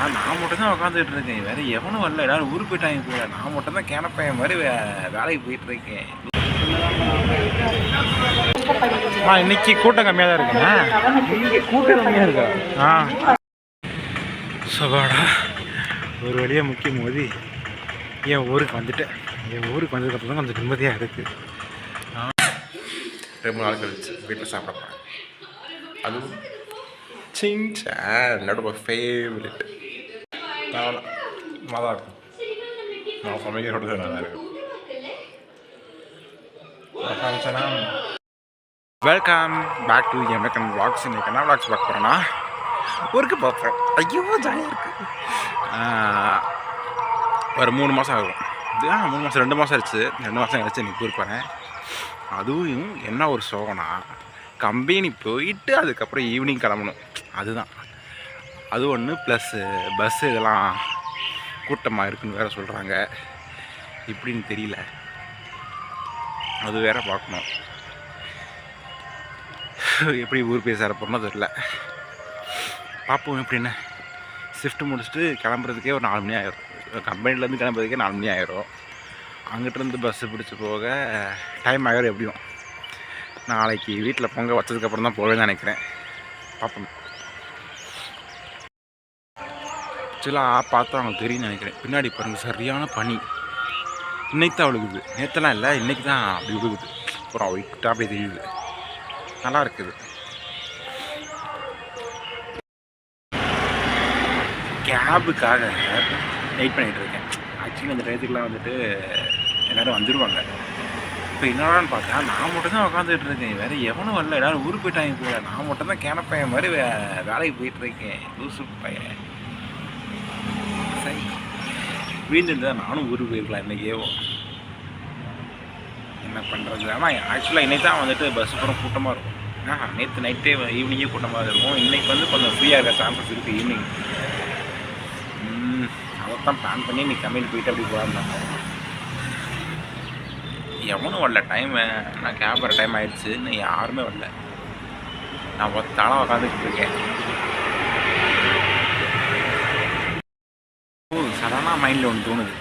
வரல நான் மட்டும் தான் உட்காந்துட்டு இருக்கேன். வேற எவனும் வரல. எல்லாரும் ஊருக்கு போயிட்டாங்க போல. நான் மட்டும் தான் கிணப்பையன் மாதிரி வே- வேலைக்கு போயிட்டு இருக்கேன். ஆ இன்னைக்கு கூட்டம் கம்மியாக தான் இருக்குண்ணா கூட்டம் கம்மியாக இருக்கா? ஆ. சபாடா. ஒரு வழியாக முக்கியம் மோதி என் ஊருக்கு வந்துட்டேன். என் ஊருக்கு வந்ததுக்கப்புறம் தான் கொஞ்சம் நிம்மதியாக இருக்குது ரொம்ப நாள் கழிச்சு வீட்டில் சாப்பிட போகிறேன் அதுவும் சிங்சான் என்னோட ஃபேவரெட் நான் நல்லா இருக்கும் நான் சமைக்கிறோட நல்லா இருக்கும் வெல்கம் பேக் டு எமக்கன் vlogs. இன்னைக்கு என்ன vlogs பார்க்க போகிறேன்னா ஊருக்கு பார்ப்பேன் ஐயோ ஜாலியாக இருக்குது ஒரு மூணு மாதம் ஆகும் ஆ மூணு மாதம் ரெண்டு மாதம் ஆயிடுச்சு ரெண்டு மாதம் கழிச்சு இன்னைக்கு ஊருக்கு அதுவும் என்ன ஒரு சோகனா கம்பெனி போயிட்டு அதுக்கப்புறம் ஈவினிங் கிளம்பணும் அதுதான் அது ஒன்று ப்ளஸ்ஸு பஸ்ஸு இதெல்லாம் கூட்டமாக இருக்குன்னு வேறு சொல்கிறாங்க இப்படின்னு தெரியல. அது வேற பார்க்கணும். எப்படி ஊர் பேச சேர தெரில தெரியல. பார்ப்போம் எப்படின்னு ஷிஃப்ட் முடிச்சுட்டு கிளம்புறதுக்கே ஒரு நாலு மணி ஆயிரும். கம்பெனிலேருந்து கிளம்புறதுக்கே நாலு மணி ஆயிரும். அங்கிட்டிருந்து பஸ்ஸு பிடிச்சி போக டைம் ஆகிரும் எப்படியும். நாளைக்கு வீட்டில் பொங்க வச்சதுக்கப்புறம் தான் போவேன்னு நினைக்கிறேன். பார்ப்போம். ஆக்சுவலாக பார்த்தா அவங்களுக்கு தெரியும்னு நினைக்கிறேன். பின்னாடி பாருங்கள் சரியான பனி. இன்னைக்கு தான் விழுகுது. நேற்றுலாம் இல்லை இன்றைக்கி தான் அப்படி விழுகுது. அப்புறம் ஒயிட்டாக அப்படியே தெரியுது. நல்லா இருக்குது. கேபுக்காக வெயிட் பண்ணிகிட்டு இருக்கேன். ஆக்சுவலி அந்த டயத்துக்குலாம் வந்துட்டு எல்லோரும் வந்துடுவாங்க இப்போ என்னடான்னு பார்த்தா நான் மட்டும் தான் உட்காந்துட்டு இருக்கேன். வேறு எவனும் வரல. எல்லாரும் ஊருக்கு போயிட்டாங்க. போல நான் மட்டும் தான் கிணப்பையன் மாதிரி வே வேலைக்கு போயிட்டுருக்கேன் லூசு பையன் சரி வீழ்ந்துருந்தா நானும் ஊருக்கு போயிருக்கலாம் இன்றைக்கேவோ என்ன பண்ணுறது ஆனால் ஆக்சுவலாக இன்னைக்கு தான் வந்துட்டு பஸ் பூரம் கூட்டமாக இருக்கும். ஏன்னா நேற்று நைட்டே ஈவினிங்கே கூட்டமாக இருக்கும். இன்றைக்கி வந்து கொஞ்சம் ஃப்ரீயாக இருக்க சான்சஸ் இருக்குது ஈவினிங் அதைத்தான் பிளான் பண்ணி இன்னைக்கு கம்மியில் போயிட்டு அப்படி போகிறாங்க எவனும் வரல டைமு நான் கேப் வர டைம் ஆயிடுச்சு. இன்னும் யாருமே வரல. நான் ஒத்தாலாம் உக்காந்துக்கிட்டு இருக்கேன். மைண்டில் ஒன்று தோணுது.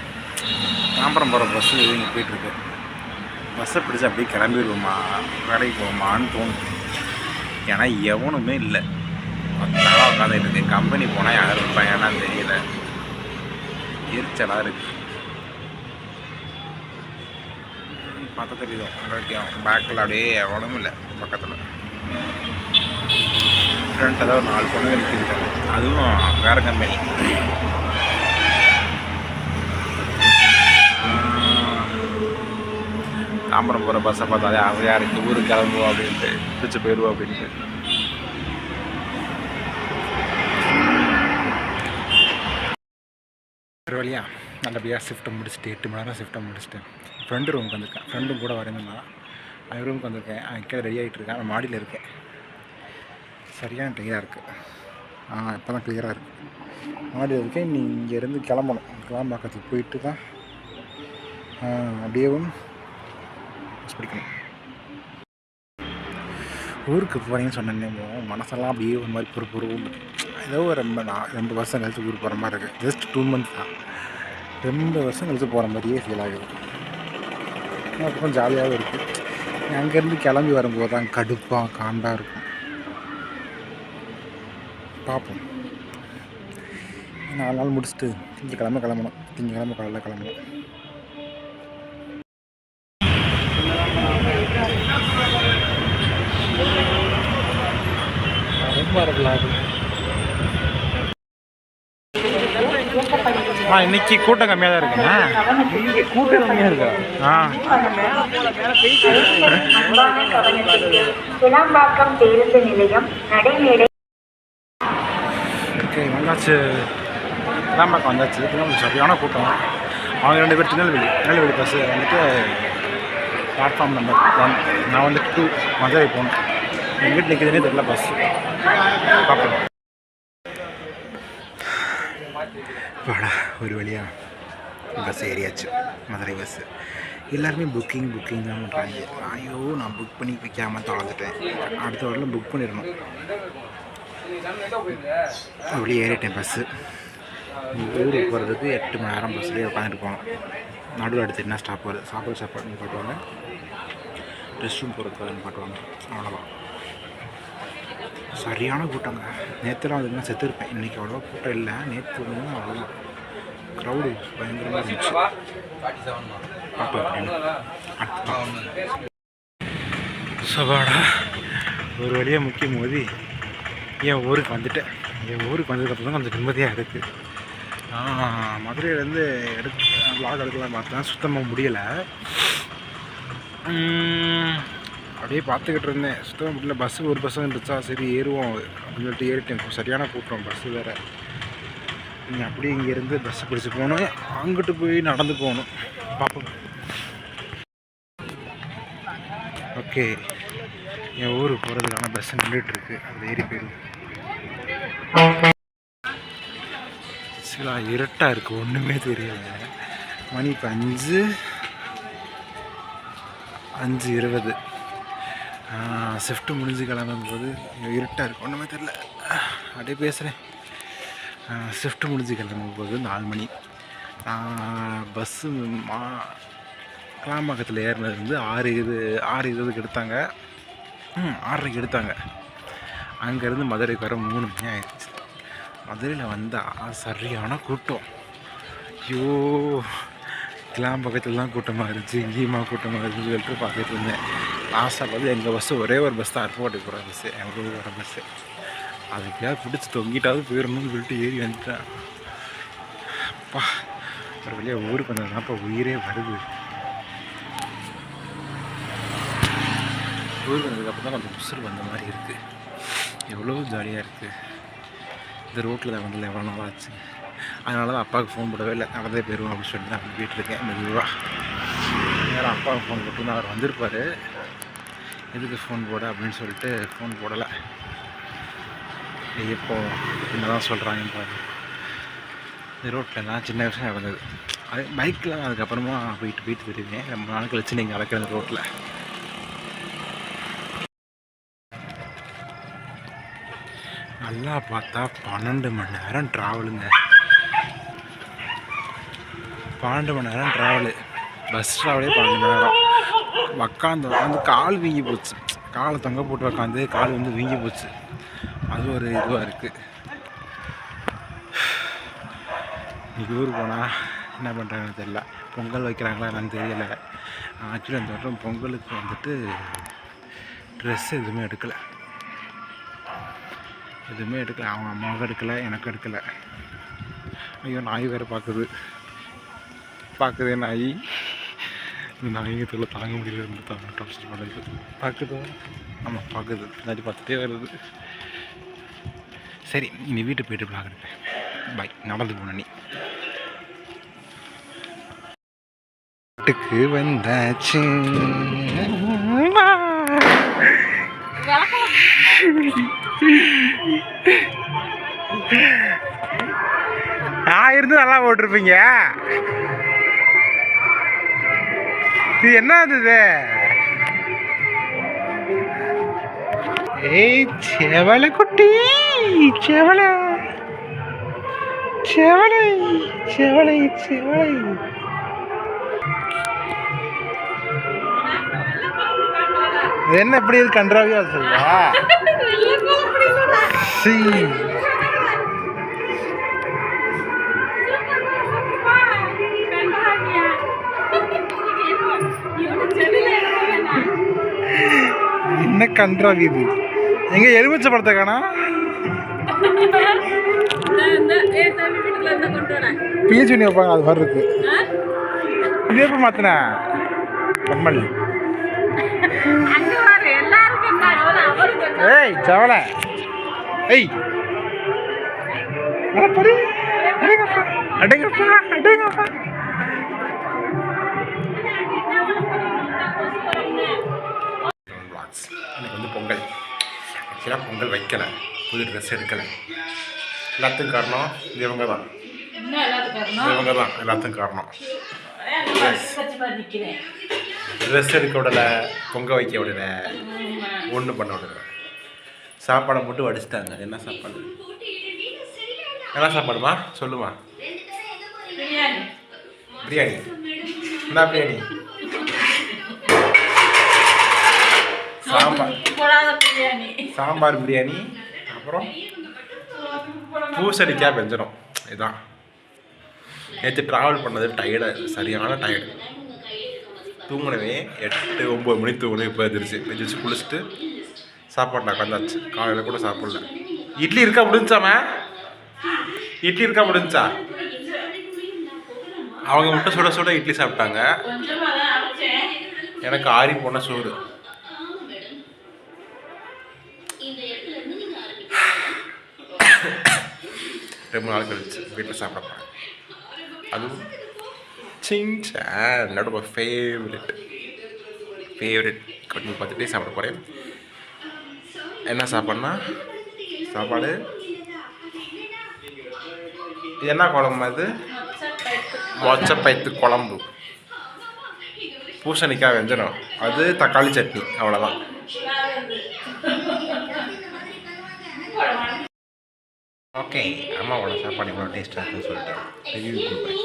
தாம்பரம் போகிற பஸ்ஸு இங்கே போயிட்டுருக்கு. பஸ்ஸை பிடிச்சி அப்படியே கிளம்பிடுவோமா வேலைக்கு போவோமான்னு தோணுது. ஏன்னா எவனுமே இல்லை. மொத்தமாக உட்காந்துட்டு கம்பெனி போனால் யாரும் இருப்பாங்கன்னா தெரியல. எரிச்சலாக இருக்குது பார்த்தா தெரியுது அங்கேயும் பேக்கில் அப்படியே எவனும் இல்லை பக்கத்தில். ஃப்ரண்ட்டில் ஒரு நாலு பொண்ணுங்க நிற்கிது அதுவும் வேறு கம்பெனி தாம்பரம் போகிற பஸ்ஸை பார்த்தாலே ஆசையாக இருக்குது ஊருக்கு கிளம்புவோம் அப்படின்ட்டு பிடிச்சி போயிடுவோம் அப்படின்ட்டு. ஒரு வழியா நல்லபடியாக ஷிஃப்ட்டை முடிச்சுட்டு எட்டு மணி நேரம் ஷிஃப்ட்டை முடிச்சுட்டு ஃப்ரெண்டு ரூமுக்கு வந்திருக்கேன். ஃப்ரெண்டும் கூட வரேன்னா அவன் ரூமுக்கு வந்திருக்கேன். அவன் கீழே ரெடி ஆகிட்டு இருக்கேன். அவன் மாடியில் இருக்கேன். சரியான கிளியராக இருக்குது ஆ இப்போ தான் கிளியராக இருக்குது மாடியில் இருக்கேன். நீ இங்கேருந்து கிளம்பணும். கிளம்பாக்கத்துக்கு போயிட்டு தான் அப்படியேவும் பிடிக்கணும். ஊருக்கு போகிறீங்கன்னு சொன்னேன் மனசெல்லாம் அப்படியே ஒரு மாதிரி பொறு பொறுவும் ஏதோ ரொம்ப நான் ரெண்டு வருஷம் கழித்து ஊருக்கு போகிற மாதிரி இருக்குது ஜஸ்ட் டூ மந்த்ஸ் தான். ரெண்டு வருஷம் கழித்து போகிற மாதிரியே ஃபீல் ஆகுது. அப்புறம் ஜாலியாகவும் இருக்குது அங்கேருந்து கிளம்பி வரும்போது தான் கடுப்பாக காண்டாக இருக்கும். பார்ப்போம் நாலு நாள் முடிச்சுட்டு திங்கக்கிழமை கிளம்பணும். திங்கக்கிழமை காலையில் கிளம்பணும். இருக்கலாம் ஆ இன்னைக்கு கூட்டம் கம்மியாக தான் இருக்குண்ணா. இங்கே கூட்டம் கம்மியாக இருக்கா? ஆ. கிளாம்பாக்கம் பேருந்து நிலையம் நடைமேடை. ஓகே வந்தாச்சு. கிளாம்பாக்கம் வந்தாச்சு. திருநெல்வேலி சரியான கூட்டம். அவங்க ரெண்டு பேர் திருநெல்வேலி திருநெல்வேலி பஸ்ஸு வந்துட்டு பிளாட்ஃபார்ம் நம்பர் ஒன் நான் வந்து டூ மதுரை போகணும். எங்கிட்ட நிற்குதுன்னே தெரியல பஸ் பார்ப்போம் வாடா ஒரு வழியா. பஸ் ஏறியாச்சு. மதுரை பஸ்ஸு எல்லாருமே புக்கிங் புக்கிங் தான் பண்ணுறாங்க ஐயோ நான் புக் பண்ணி வைக்காமல் தொலைஞ்சிட்டேன். அடுத்த வாரில் புக் பண்ணிடணும். அப்படியே ஏறிட்டேன் பஸ்ஸு ஊருக்கு போகிறதுக்கு எட்டு மணி நேரம் பஸ்லேயே உட்காந்துட்டு போகணும் நடுவில் அடுத்து என்ன ஸ்டாப் வருது? சாப்பாடு சாப்பாடு பாட்டுவாங்க. ரெஸ்ட் ரூம் போகிறதுக்கு பாட்டுவாங்க. அவ்வளோதான் சரியான கூட்டங்க. நேற்றுலாம் அதுக்கு செத்து இருப்பேன் இன்றைக்கி அவ்வளோவா கூட்டம் இல்லை. நேற்று வந்து அவ்வளோதான் க்ரௌடு பயங்கரமாக இருந்துச்சு. சபாடா ஒரு வழியாக முக்கிய மோதி என் ஊருக்கு வந்துட்டேன். என் ஊருக்கு வந்ததுக்கப்புறம் தான் கொஞ்சம் நிம்மதியாக இருக்குது மதுரையிலேருந்து எடுக்க vlog எடுக்கலாம் பார்த்தேன். சுத்தமாக முடியலை. அப்படியே பார்த்துக்கிட்டு இருந்தேன். சுத்தமாக முடியல பஸ்ஸு ஒரு பஸ் இருந்துச்சா? சரி ஏறுவோம் அப்படின்னு சொல்லிட்டு ஏறிட்டேன். சரியான கூட்டம் பஸ்ஸு வேறு. நீங்கள் அப்படியே இங்கேருந்து பஸ்ஸு பிடிச்சி போகணும் அங்கிட்டு போய் நடந்து போகணும் பார்ப்போம். ஓகே. என் ஊருக்கு போகிறதுக்கான பஸ் நின்றுட்டுருக்கு அது ஏறி போயிடும் சில இருட்டாக இருக்குது ஒன்றுமே தெரியல. மணி இப்போ அஞ்சு அஞ்சு இருபது. ஷிஃப்ட்டு முடிஞ்சு கிளம்பும்போது இருட்டாக இருக்கும் ஒன்றுமே தெரில அப்படியே பேசுகிறேன் ஷிஃப்ட்டு முடிஞ்சு கிளம்பும்போது நாலு மணி. பஸ்ஸு மா கிளாம்பாக்கத்தில் ஏறினது வந்து ஆறு இது ஆறு இருபதுக்கு எடுத்தாங்க. ஆறரைக்கு எடுத்தாங்க. அங்கேருந்து மதுரைக்கு வர மூணு மணி ஆயிடுச்சு. மதுரையில் வந்தால் சரியான கூட்டம். ஐயோ. கிளாம் பக்கத்துலலாம் கூட்டமாக இருந்துச்சு இங்கேயுமா கூட்டமாக இருந்துச்சு சொல்லிட்டு பார்த்துட்டு இருந்தேன். லாஸ்ட்டாக பார்த்து எங்கள் பஸ்ஸு ஒரே ஒரு பஸ் தான் அருப்புக்கோட்டை போகிற பஸ்ஸு எங்கள் வர பஸ்ஸு அதுக்கேயாவது பிடிச்சி தொங்கிட்டாவது போயிடணும்னு சொல்லிட்டு ஏறி வந்துட்டேன். அப்பா ஒரு வழியாக ஊருக்கு வந்ததுனா உயிரே வருது. ஊருக்கு வந்ததுக்கப்புறம் தான் கொஞ்சம் உசுறு வந்த மாதிரி இருக்குது எவ்வளோ ஜாலியாக இருக்குது இந்த ரோட்டில் தான் வந்து எவ்வளோ நாளாக ஆச்சு. அதனால தான் அப்பாவுக்கு ஃபோன் போடவே இல்லை. நடந்தே போயிடுவோம் அப்படின்னு சொல்லிட்டு தான் வீட்டில் இருக்கேன் மெதுவாக நேரம் அப்பாவுக்கு ஃபோன் போட்டு அவர் வந்திருப்பார். எதுக்கு ஃபோன் போட அப்படின்னு சொல்லிட்டு ஃபோன் போடலை. எப்போ என்ன தான் சொல்கிறாங்கன்னு பாரு இந்த ரோட்டிலலாம் சின்ன விஷயம் நடந்தது. அது பைக்கில் அதுக்கப்புறமா போயிட்டு போயிட்டு தெரியுங்க ரொம்ப நாள் கழிச்சு நீங்கள் அழைக்கிற அந்த ரோட்டில் நல்லா பார்த்தா பன்னெண்டு மணி நேரம் ட்ராவலுங்க பன்னெண்டு மணி நேரம் ட்ராவலு பஸ் ட்ராவலே பன்னெண்டு மணி நேரம் உக்காந்து உட்காந்து கால் வீங்கி போச்சு. காலை தொங்க போட்டு உக்காந்து கால் வந்து வீங்கி போச்சு. அது ஒரு இதுவாக இருக்குது இன்னைக்கு ஊருக்கு போனால் என்ன பண்ணுறாங்கன்னு தெரியல. பொங்கல் வைக்கிறாங்களா என்னன்னு தெரியல. ஆக்சுவலி அந்த வருடம் பொங்கலுக்கு வந்துட்டு ட்ரெஸ் எதுவுமே எடுக்கலை. எதுவுமே எடுக்கலை. அவங்க அம்மாவுக்கும் எடுக்கலை எனக்கும் எடுக்கலை. ஐயோ நாய் வேறு பார்க்குது பார்க்குதே நாய். நாயகத்தில் தாங்க முடியல இருந்து தாங்க டார்ச்சர் பண்ணுது பார்க்குதா? ஆமாம் பார்க்குது. பின்னாடி பார்த்துட்டே வருது. சரி இனி வீட்டுக்கு போயிட்டு பிளாக் எடுப்பேன். பாய் நடந்து போன நீ. வீட்டுக்கு வந்தாச்சு. நான் இருந்து நல்லா போட்டிருப்பீங்க. இது என்ன இது? ஏய் செவலை குட்டி செவலை. செவலை செவலை செவலை. என்ன இப்படி இது கன்றாவியா சொல்லுவா சீ. என்ன கன்றாவி இது எங்க எலுமிச்ச படத்தை காணா? பிஹெச் பண்ணி வைப்பாங்க அது மாதிரி இருக்கு இது எப்போ மாத்தின? கம்மல். ஏய் சவல ஏய். அடங்கப்பா அடங்கப்பா அடங்கப்பா. Vlogs. எனக்கு வந்து பொங்கல். ஆக்சுவலாக பொங்கல் வைக்கலை. புது ட்ரெஸ் எடுக்கலை. எல்லாத்துக்கும் காரணம் இவங்க தான். இவங்க தான். எல்லாத்துக்கும் காரணம். ட்ரெஸ் எடுக்க விடலை பொங்க வைக்க விடல ஒன்றும் பண்ண விடல. சாப்பாடை மட்டும் வடிச்சிட்டாங்க. என்ன சாப்பாடு? என்ன சாப்பாடுமா? சொல்லுமா. பிரியாணி. பிரியாணி. என்ன பிரியாணி? சாம்பார். சாம்பார். பிரியாணி. அப்புறம் பூசணிக்காய் வெஞ்சனம் இதான். நேற்று ட்ராவல் பண்ணது டயர்டாக சரியான டயர்டு தூங்கினவே எட்டு ஒம்பது மணி தூங்கினே இப்போ எதிர்ச்சு எதிர்ச்சு குளிச்சுட்டு சாப்பாடு உட்காந்தாச்சு காலையில் கூட சாப்பிடல. இட்லி இருக்கா முடிஞ்சாம? இட்லி இருக்கா முடிஞ்சா? அவங்க மட்டும் சுட சுட இட்லி சாப்பிட்டாங்க. எனக்கு ஆறி போன சோறு. ரெண்டு நாள் கழிச்சு வீட்டில் சாப்பிட போகிறேன் அதுவும் சிங்சா என்னோட ஃபேவரெட் ஃபேவரெட் கட்டி பார்த்துட்டே சாப்பிட போகிறேன் என்ன சாப்பாடுனா சாப்பாடு? இது என்ன குழம்பு அது? மொச்சப்பயித்து குழம்பு. பூசணிக்காய் வெஞ்சனம் அது தக்காளி சட்னி அவ்வளோதான் ஓகே அம்மாவோட சாப்பாடு இவ்வளோ டேஸ்ட்டாக இருக்குன்னு சொல்லிட்டு ரிவ்யூ கொடுப்பேன்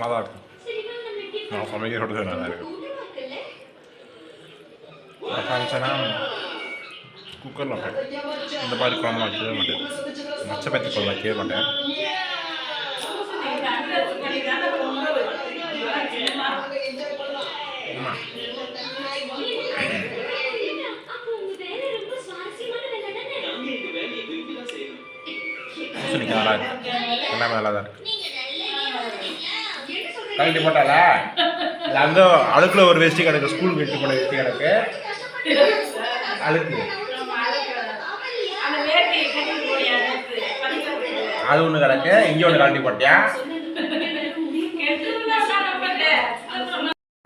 நல்லா இருக்கும் நான் சமைக்கிறோட நல்லா இருக்கும் நான் குக்கரில் வைப்பேன் இந்த மாதிரி குழம்பு வைக்கவே மாட்டேன் மச்சப்பத்தி குழம்பு வைக்கவே மாட்டேன் ஆமா. பூசணிக்காய் நல்லா இருக்கு. எல்லாமே நல்லா தான் இருக்கு. கழட்டி போட்டால அங்கே அழுக்குல ஒரு வேஷ்டி கிடக்கு ஸ்கூல் கட்டி போன வேஷ்டி கிடக்கு. அழுக்கு. அது ஒன்று கிடக்கு. இங்கே ஒன்று கழட்டி போட்டியா?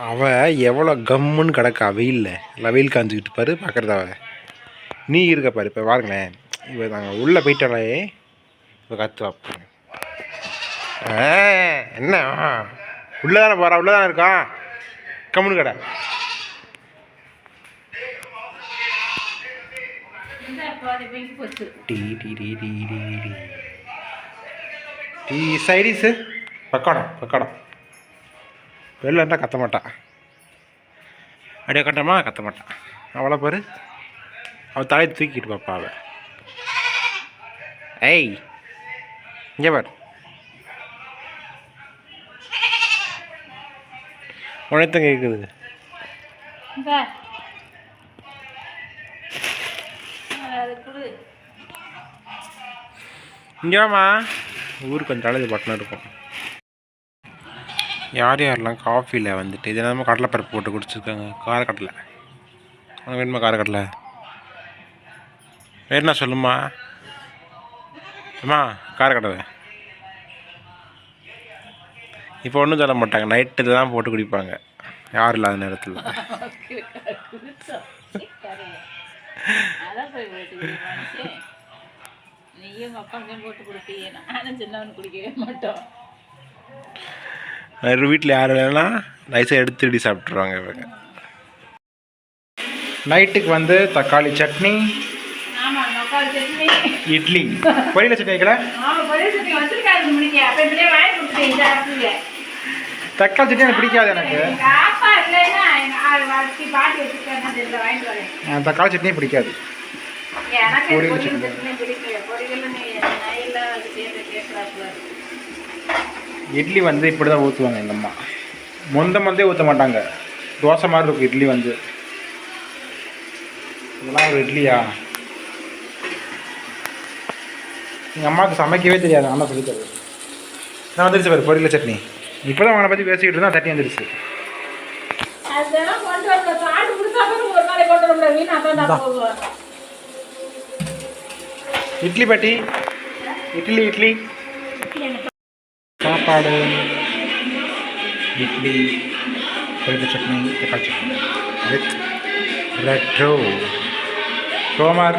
அவள் அவ எவ்வளோ கம்முன்னு கிடக்கா வெயிலில். வெயில் காஞ்சிக்கிட்டு பாரு பார்க்குறத நீ இருக்க பாரு இப்போ பாருங்களேன். இப்போ நாங்கள் உள்ளே போயிட்டாலே இப்போ கற்று வைப்போம் என்ன? உள்ளே தானே போகிறா உள்ளே தானே இருக்கா? கம்முன்னு கடை. Tea tea tea tea tea tea. Tea side dish. பக்கோடம் பக்கோடம் வெளில இருந்தால் கத்த மாட்டான். அப்படியே கட்டமா கத்த மாட்டான். அவளை பாரு. அவள் தலையை தூக்கிட்டு பாப்பா அவ. ஏய் இங்கே பாரு. உனத்தான் கேட்குது இந்த. அது குடு. இங்கே வாம்மா. ஊருக்கு கொஞ்சம் அழகு பட்டம் இருக்கும். யார் யாரெல்லாம் காஃபியில் வந்துட்டு இது என்னமோ கடலைப்பருப்பு போட்டு குடிச்சிருக்காங்க. காரக்கடலை உனக்கு வேணுமா காரக்கடலை வேணும்னா சொல்லுமா? அம்மா காரக்கடலை இப்போ ஒன்றும் சொல்ல மாட்டாங்க. நைட்டு தான் போட்டு குடிப்பாங்க. யார் இல்லாத நேரத்தில். நீயும் உங்க போட்டு கொடுப்பீங்க நானும் சின்னவனு குடிக்கவே மாட்டோம். வீட்டில் யார் வேணா நைஸாக எடுத்து திருடி சாப்பிட்ருவாங்க இவங்க. நைட்டுக்கு வந்து தக்காளி சட்னி ஆமா மக்காள் சட்னி. இட்லி. பொரியல சட்னி வைக்கல? தக்காளி சட்னி எனக்கு பிடிக்காது எனக்கு. இல்லைன்னா தக்காளி சட்னி பிடிக்காது. பொரியல் சட்னி. சட்னி பிடிக்கல பொரியல் நீ நைல அது சேர்ந்து கேட்கறாப்புல இட்லி வந்து இப்படி தான் ஊற்றுவாங்க எங்கள் அம்மா. மொந்த மொந்தே ஊற்ற மாட்டாங்க. தோசை மாதிரி இருக்கும் இட்லி வந்து. இதெல்லாம் ஒரு இட்லியா? எங்கள் அம்மாவுக்கு சமைக்கவே தெரியாது. அண்ணா சொல்லித்தரு நான் வந்துருச்சு பாரு பொரியல சட்னி. இப்போ தான் அவனை பற்றி பேசிக்கிட்டு இருந்தா சட்னி வந்துருச்சு. இட்லி பாட்டி. இட்லி இட்லி. சாப்பாடு இட்லி பொரியல சட்னி தக்காளி சட்னி வித் ரெட்ரோ ரோமர்